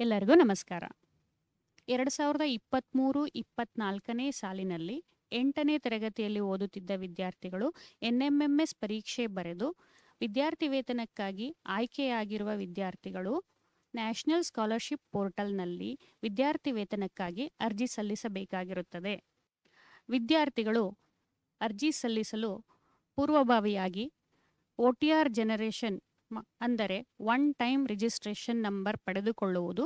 ಎಲ್ಲರಿಗೂ ನಮಸ್ಕಾರ. ಎರಡು ಸಾವಿರದ ಇಪ್ಪತ್ತ್ಮೂರು ಇಪ್ಪತ್ನಾಲ್ಕನೇ ಸಾಲಿನಲ್ಲಿ ಎಂಟನೇ ತರಗತಿಯಲ್ಲಿ ಓದುತ್ತಿದ್ದ ವಿದ್ಯಾರ್ಥಿಗಳು ಎನ್ ಎಂ ಎಂ ಎಸ್ ಪರೀಕ್ಷೆ ಬರೆದು ವಿದ್ಯಾರ್ಥಿ ವೇತನಕ್ಕಾಗಿ ಆಯ್ಕೆಯಾಗಿರುವ ವಿದ್ಯಾರ್ಥಿಗಳು ನ್ಯಾಷನಲ್ ಸ್ಕಾಲರ್ಶಿಪ್ ಪೋರ್ಟಲ್ನಲ್ಲಿ ವಿದ್ಯಾರ್ಥಿ ವೇತನಕ್ಕಾಗಿ ಅರ್ಜಿ ಸಲ್ಲಿಸಬೇಕಾಗಿರುತ್ತದೆ. ವಿದ್ಯಾರ್ಥಿಗಳು ಅರ್ಜಿ ಸಲ್ಲಿಸಲು ಪೂರ್ವಭಾವಿಯಾಗಿ ಒ ಟಿ ಆರ್ ಜನರೇಷನ್ ಅಂದರೆ ಒನ್ ಟೈಮ್ ರಿಜಿಸ್ಟ್ರೇಷನ್ ನಂಬರ್ ಪಡೆದುಕೊಳ್ಳುವುದು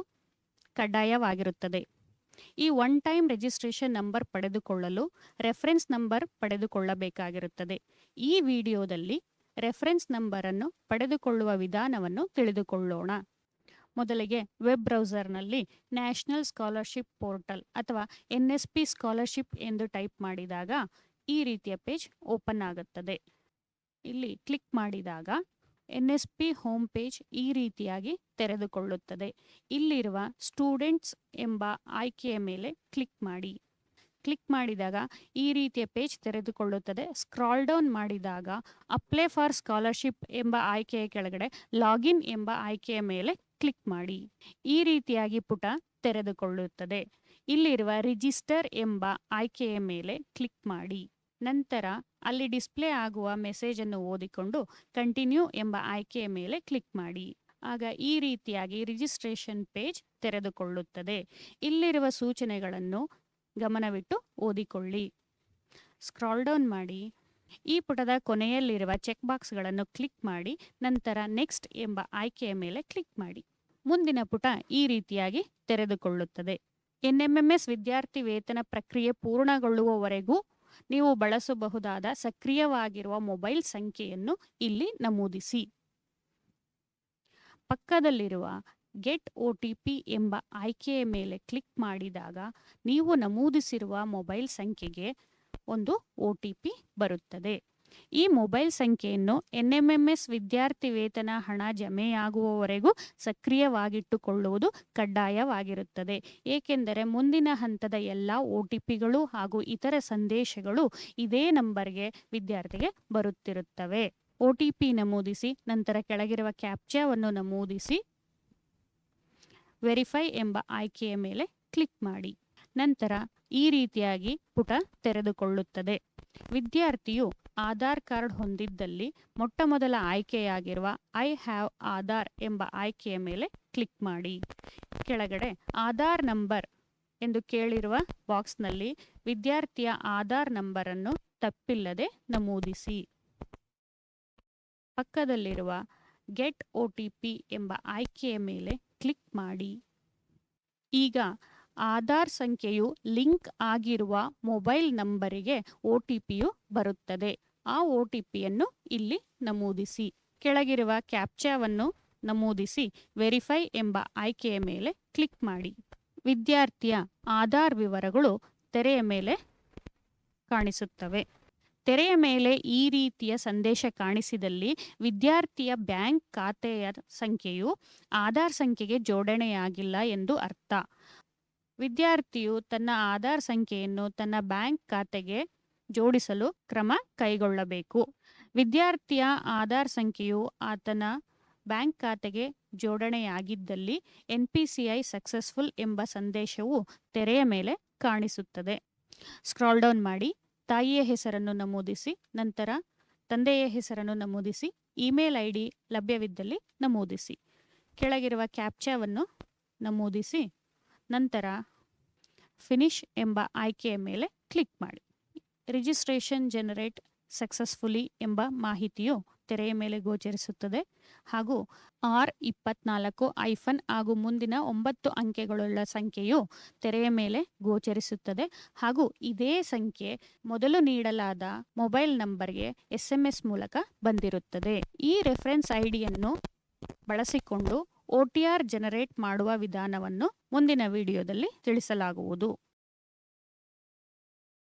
ಕಡ್ಡಾಯವಾಗಿರುತ್ತದೆ. ಈ ಒನ್ ಟೈಮ್ ರಿಜಿಸ್ಟ್ರೇಷನ್ ನಂಬರ್ ಪಡೆದುಕೊಳ್ಳಲು ರೆಫರೆನ್ಸ್ ನಂಬರ್ ಪಡೆದುಕೊಳ್ಳಬೇಕಾಗಿರುತ್ತದೆ. ಈ ವಿಡಿಯೋದಲ್ಲಿ ರೆಫರೆನ್ಸ್ ನಂಬರನ್ನು ಪಡೆದುಕೊಳ್ಳುವ ವಿಧಾನವನ್ನು ತಿಳಿದುಕೊಳ್ಳೋಣ. ಮೊದಲಿಗೆ ವೆಬ್ ಬ್ರೌಸರ್ನಲ್ಲಿ ನ್ಯಾಷನಲ್ ಸ್ಕಾಲರ್ಶಿಪ್ ಪೋರ್ಟಲ್ ಅಥವಾ ಎನ್ ಎಸ್ ಪಿ ಸ್ಕಾಲರ್ಶಿಪ್ ಎಂದು ಟೈಪ್ ಮಾಡಿದಾಗ ಈ ರೀತಿಯ ಪೇಜ್ ಓಪನ್ ಆಗುತ್ತದೆ. ಇಲ್ಲಿ ಕ್ಲಿಕ್ ಮಾಡಿದಾಗ N S P home page ಈ ರೀತಿಯಾಗಿ ತೆರೆದುಕೊಳ್ಳುತ್ತದೆ. ಇಲ್ಲಿರುವ ಸ್ಟೂಡೆಂಟ್ಸ್ ಎಂಬ ಆಯ್ಕೆಯ ಮೇಲೆ ಕ್ಲಿಕ್ ಮಾಡಿ. ಕ್ಲಿಕ್ ಮಾಡಿದಾಗ ಈ ರೀತಿಯ ಪೇಜ್ ತೆರೆದುಕೊಳ್ಳುತ್ತದೆ. ಸ್ಕ್ರಾಲ್ ಡೌನ್ ಮಾಡಿದಾಗ ಅಪ್ಲೈ ಫಾರ್ ಸ್ಕಾಲರ್ಶಿಪ್ ಎಂಬ ಆಯ್ಕೆಯ ಕೆಳಗಡೆ ಲಾಗಿನ್ ಎಂಬ ಆಯ್ಕೆಯ ಮೇಲೆ ಕ್ಲಿಕ್ ಮಾಡಿ. ಈ ರೀತಿಯಾಗಿ ಪುಟ ತೆರೆದುಕೊಳ್ಳುತ್ತದೆ. ಇಲ್ಲಿರುವ ರಿಜಿಸ್ಟರ್ ಎಂಬ ಆಯ್ಕೆಯ ಮೇಲೆ ಕ್ಲಿಕ್ ಮಾಡಿ. ನಂತರ ಅಲ್ಲಿ ಡಿಸ್ಪ್ಲೇ ಆಗುವ ಮೆಸೇಜ್ ಅನ್ನು ಓದಿಕೊಂಡು ಕಂಟಿನ್ಯೂ ಎಂಬ ಆಯ್ಕೆಯ ಮೇಲೆ ಕ್ಲಿಕ್ ಮಾಡಿ. ಆಗ ಈ ರೀತಿಯಾಗಿ ರಿಜಿಸ್ಟ್ರೇಷನ್ ಪೇಜ್ ತೆರೆದುಕೊಳ್ಳುತ್ತದೆ. ಇಲ್ಲಿರುವ ಸೂಚನೆಗಳನ್ನು ಗಮನವಿಟ್ಟು ಓದಿಕೊಳ್ಳಿ. ಸ್ಕ್ರಾಲ್ ಡೌನ್ ಮಾಡಿ. ಈ ಪುಟದ ಕೊನೆಯಲ್ಲಿರುವ ಚೆಕ್ ಬಾಕ್ಸ್ಗಳನ್ನು ಕ್ಲಿಕ್ ಮಾಡಿ. ನಂತರ ನೆಕ್ಸ್ಟ್ ಎಂಬ ಆಯ್ಕೆಯ ಮೇಲೆ ಕ್ಲಿಕ್ ಮಾಡಿ. ಮುಂದಿನ ಪುಟ ಈ ರೀತಿಯಾಗಿ ತೆರೆದುಕೊಳ್ಳುತ್ತದೆ. ಎನ್ಎಂಎಂಎಸ್ ವಿದ್ಯಾರ್ಥಿ ವೇತನ ಪ್ರಕ್ರಿಯೆ ಪೂರ್ಣಗೊಳ್ಳುವವರೆಗೂ ನೀವು ಬಳಸಬಹುದಾದ ಸಕ್ರಿಯವಾಗಿರುವ ಮೊಬೈಲ್ ಸಂಖ್ಯೆಯನ್ನು ಇಲ್ಲಿ ನಮೂದಿಸಿ. ಪಕ್ಕದಲ್ಲಿರುವ ಗೆಟ್ ಒ ಟಿ ಪಿ ಎಂಬ ಆಯ್ಕೆಯ ಮೇಲೆ ಕ್ಲಿಕ್ ಮಾಡಿದಾಗ ನೀವು ನಮೂದಿಸಿರುವ ಮೊಬೈಲ್ ಸಂಖ್ಯೆಗೆ ಒಂದು ಒ ಟಿ ಪಿ ಬರುತ್ತದೆ. ಈ ಮೊಬೈಲ್ ಸಂಖ್ಯೆಯನ್ನು ಎನ್ ಎಂ ಎಂ ಎಸ್ ವಿದ್ಯಾರ್ಥಿ ವೇತನ ಹಣ ಜಮೆಯಾಗುವವರೆಗೂ ಸಕ್ರಿಯವಾಗಿಟ್ಟುಕೊಳ್ಳುವುದು ಕಡ್ಡಾಯವಾಗಿರುತ್ತದೆ. ಏಕೆಂದರೆ ಮುಂದಿನ ಹಂತದ ಎಲ್ಲ ಒ ಟಿ ಹಾಗೂ ಇತರ ಸಂದೇಶಗಳು ಇದೇ ನಂಬರ್ಗೆ ವಿದ್ಯಾರ್ಥಿಗೆ ಬರುತ್ತಿರುತ್ತವೆ. ಒ ನಮೂದಿಸಿ, ನಂತರ ಕೆಳಗಿರುವ ಕ್ಯಾಪ್ಚಾವನ್ನು ನಮೂದಿಸಿ. ವೆರಿಫೈ ಎಂಬ ಆಯ್ಕೆಯ ಮೇಲೆ ಕ್ಲಿಕ್ ಮಾಡಿ. ನಂತರ ಈ ರೀತಿಯಾಗಿ ಪುಟ ತೆರೆದುಕೊಳ್ಳುತ್ತದೆ. ವಿದ್ಯಾರ್ಥಿಯು ಆಧಾರ್ ಕಾರ್ಡ್ ಹೊಂದಿದ್ದಲ್ಲಿ ಮೊಟ್ಟಮೊದಲ ಆಯ್ಕೆಯಾಗಿರುವ ಐ ಹ್ಯಾವ್ ಆಧಾರ್ ಎಂಬ ಆಯ್ಕೆಯ ಮೇಲೆ ಕ್ಲಿಕ್ ಮಾಡಿ. ಕೆಳಗಡೆ ಆಧಾರ್ ನಂಬರ್ ಎಂದು ಕೇಳಿರುವ ಬಾಕ್ಸ್ನಲ್ಲಿ ವಿದ್ಯಾರ್ಥಿಯ ಆಧಾರ್ ನಂಬರನ್ನು ತಪ್ಪಿಲ್ಲದೆ ನಮೂದಿಸಿ. ಪಕ್ಕದಲ್ಲಿರುವ ಗೆಟ್ ಒ ಟಿ ಪಿ ಎಂಬ ಆಯ್ಕೆಯ ಮೇಲೆ ಕ್ಲಿಕ್ ಮಾಡಿ. ಈಗ ಆಧಾರ್ ಸಂಖ್ಯೆಯು ಲಿಂಕ್ ಆಗಿರುವ ಮೊಬೈಲ್ ನಂಬರಿಗೆ ಒ ಟಿ ಪಿಯು ಬರುತ್ತದೆ. ಆ ಒ ಟಿ ಪಿಯನ್ನು ಇಲ್ಲಿ ನಮೂದಿಸಿ. ಕೆಳಗಿರುವ ಕ್ಯಾಪ್ಚಾವನ್ನು ನಮೂದಿಸಿ ವೆರಿಫೈ ಎಂಬ ಆಯ್ಕೆಯ ಮೇಲೆ ಕ್ಲಿಕ್ ಮಾಡಿ. ವಿದ್ಯಾರ್ಥಿಯ ಆಧಾರ್ ವಿವರಗಳು ತೆರೆಯ ಮೇಲೆ ಕಾಣಿಸುತ್ತವೆ. ತೆರೆಯ ಮೇಲೆ ಈ ರೀತಿಯ ಸಂದೇಶ ಕಾಣಿಸಿದಲ್ಲಿ ವಿದ್ಯಾರ್ಥಿಯ ಬ್ಯಾಂಕ್ ಖಾತೆಯ ಸಂಖ್ಯೆಯು ಆಧಾರ್ ಸಂಖ್ಯೆಗೆ ಜೋಡಣೆಯಾಗಿಲ್ಲ ಎಂದು ಅರ್ಥ. ವಿದ್ಯಾರ್ಥಿಯು ತನ್ನ ಆಧಾರ್ ಸಂಖ್ಯೆಯನ್ನು ತನ್ನ ಬ್ಯಾಂಕ್ ಖಾತೆಗೆ ಜೋಡಿಸಲು ಕ್ರಮ ಕೈಗೊಳ್ಳಬೇಕು. ವಿದ್ಯಾರ್ಥಿಯ ಆಧಾರ್ ಸಂಖ್ಯೆಯು ಆತನ ಬ್ಯಾಂಕ್ ಖಾತೆಗೆ ಜೋಡಣೆಯಾಗಿದ್ದಲ್ಲಿ N P C I successful ಎಂಬ ಸಂದೇಶವು ತೆರೆಯ ಮೇಲೆ ಕಾಣಿಸುತ್ತದೆ. ಸ್ಕ್ರಾಲ್ ಡೌನ್ ಮಾಡಿ, ತಾಯಿಯ ಹೆಸರನ್ನು ನಮೂದಿಸಿ, ನಂತರ ತಂದೆಯ ಹೆಸರನ್ನು ನಮೂದಿಸಿ, ಇಮೇಲ್ ಐ ಡಿ ಲಭ್ಯವಿದ್ದಲ್ಲಿ ನಮೂದಿಸಿ. ಕೆಳಗಿರುವ ಕ್ಯಾಪ್ಚಾವನ್ನು ನಮೂದಿಸಿ. ನಂತರ ಫಿನಿಶ್ ಎಂಬ ಆಯ್ಕೆಯ ಮೇಲೆ ಕ್ಲಿಕ್ ಮಾಡಿ. ರಿಜಿಸ್ಟ್ರೇಷನ್ ಜನರೇಟ್ ಸಕ್ಸಸ್ಫುಲಿ ಎಂಬ ಮಾಹಿತಿಯು ತೆರೆಯ ಮೇಲೆ ಗೋಚರಿಸುತ್ತದೆ. ಹಾಗೂ ಆರ್ ಇಪ್ಪತ್ನಾಲ್ಕು ಐಫನ್ ಹಾಗೂ ಮುಂದಿನ ಒಂಬತ್ತು ಅಂಕೆಗಳುಳ್ಳ ಸಂಖ್ಯೆಯು ತೆರೆಯ ಮೇಲೆ ಗೋಚರಿಸುತ್ತದೆ. ಹಾಗೂ ಇದೇ ಸಂಖ್ಯೆ ಮೊದಲು ನೀಡಲಾದ ಮೊಬೈಲ್ ನಂಬರ್ಗೆ ಎಸ್ ಮೂಲಕ ಬಂದಿರುತ್ತದೆ. ಈ ರೆಫರೆನ್ಸ್ ಐಡಿಯನ್ನು ಬಳಸಿಕೊಂಡು ಒ ಟಿ ಆರ್ ಜನರೇಟ್ ಮಾಡುವ ವಿಧಾನವನ್ನು ಮುಂದಿನ ವಿಡಿಯೋದಲ್ಲಿ ತಿಳಿಸಲಾಗುವುದು.